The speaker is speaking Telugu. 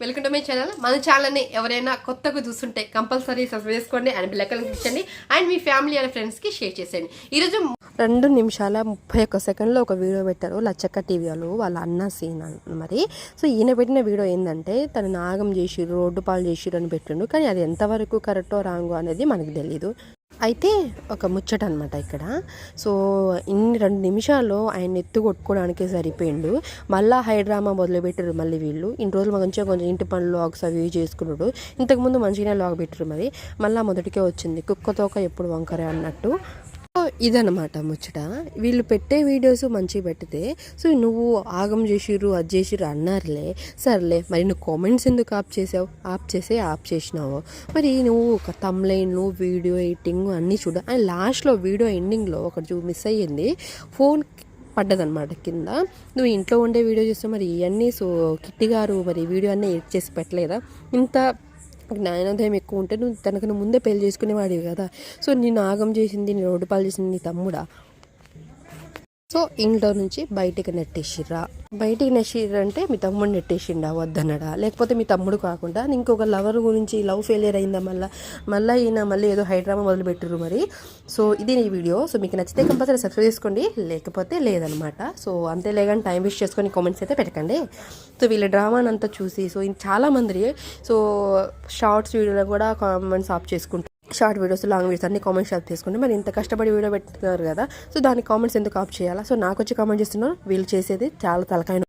వెల్కమ్ టు మై ఛానల్ మన ఛానల్ని ఎవరైనా కొత్తగా చూస్తుంటే కంపల్సరీ సబ్స్క్రైబ్ చేసుకోండి అండ్ బిల్లకలు ఇచ్చండి అండ్ మీ ఫ్యామిలీ అండ్ ఫ్రెండ్స్కి షేర్ చేసేయండి. ఈరోజు రెండు నిమిషాల ముప్పై ఒక్క సెకండ్లో ఒక వీడియో పెట్టారు లచ్చక్క వాళ్ళు వాళ్ళ అన్న సీన్ మరి. సో ఈయన పెట్టిన వీడియో ఏంటంటే తను నాగం చేసిరు రోడ్డు పాలు చేసిరు అని పెట్టిండు. కానీ అది ఎంతవరకు కరెక్టో రాంగో అనేది మనకు తెలీదు. అయితే ఒక ముచ్చట అనమాట ఇక్కడ. సో ఇన్ని రెండు నిమిషాల్లో ఆయన ఎత్తు కొట్టుకోవడానికే సరిపోయిండు. మళ్ళీ హైడ్రామా మొదలుపెట్టారు మళ్ళీ వీళ్ళు. ఇన్ని రోజులు మంచిగా కొంచెం ఇంటి పనులు లాగ్స్ అవి ఇవి చేసుకున్నాడు. ఇంతకుముందు మంచిగానే లాగ్ పెట్టారు మరి. మళ్ళీ మొదటికే వచ్చింది కుక్కతోక ఎప్పుడు వంకరే అన్నట్టు. ఇదన్నమాట ముచ్చట. వీళ్ళు పెట్టే వీడియోస్ మంచిగా పెట్టితే సో నువ్వు ఆగం చేసిర్రు అది చేసిర్రు అన్నారులే. సర్లే మరి నువ్వు కామెంట్స్ ఎందుకు ఆప్ చేసావు? ఆప్ చేసే ఆప్ చేసినావు. మరి నువ్వు ఒక తమ్లైన్లు వీడియో ఎడిటింగ్ అన్నీ చూడ. అండ్ లాస్ట్లో వీడియో ఎండింగ్లో ఒకటి చూ మిస్ అయ్యింది. ఫోన్ పడ్డదనమాట కింద. నువ్వు ఇంట్లో ఉండే వీడియో చూస్తే మరి ఇవన్నీ సో కిట్టి గారు మరి వీడియో అన్నీ ఎడిట్ చేసి పెట్టలేదా? ఇంత జ్ఞానోదయం ఎక్కువ ఉంటే నువ్వు తనకు ముందే పెళ్ళి చేసుకునేవాడివి కదా. సో నేను ఆగం చేసింది నీ రోడ్డు పాలు చేసింది నీ తమ్ముడా? సో ఇంట్లో నుంచి బయటికి నెట్టేసిర్రా. బయటికి నెట్టిర్రా అంటే మీ తమ్ముడు నెట్టేసిండా వద్దన్నడా? లేకపోతే మీ తమ్ముడు కాకుండా ఇంకొక లవర్ గురించి లవ్ ఫెయిలియర్ అయిందా మళ్ళీ? మళ్ళీ ఈయన మళ్ళీ ఏదో హైడ్రామా మొదలుపెట్టిర్రు మరి. సో ఇది నీ వీడియో. సో మీకు నచ్చితే కంపల్సరీ సబ్స్క్రైబ్ చేసుకోండి. లేకపోతే లేదనమాట సో అంతే లేదని టైం వేస్ట్ చేసుకొని కామెంట్స్ అయితే పెట్టకండి. సో వీళ్ళ డ్రామానంతా చూసి సో ఇన్ చాలా సో షార్ట్స్ వీడియోలో కూడా కామెంట్స్ ఆఫ్ చేసుకుంటారు. షార్ట్ వీడియోస్ లాంగ్ వీడియోస్ అన్ని కామెంట్స్ షాప్ చేసుకుంటే మరి ఇంత కష్టపడి వీడియో పెడుతున్నారు కదా సో దాని కామెంట్స్ ఎందుకు ఆఫ్ చేయాలా? సో నాకు వచ్చి కామెంట్ చేస్తున్నారు వీళ్ళు చేసేది చాలా తలకాయ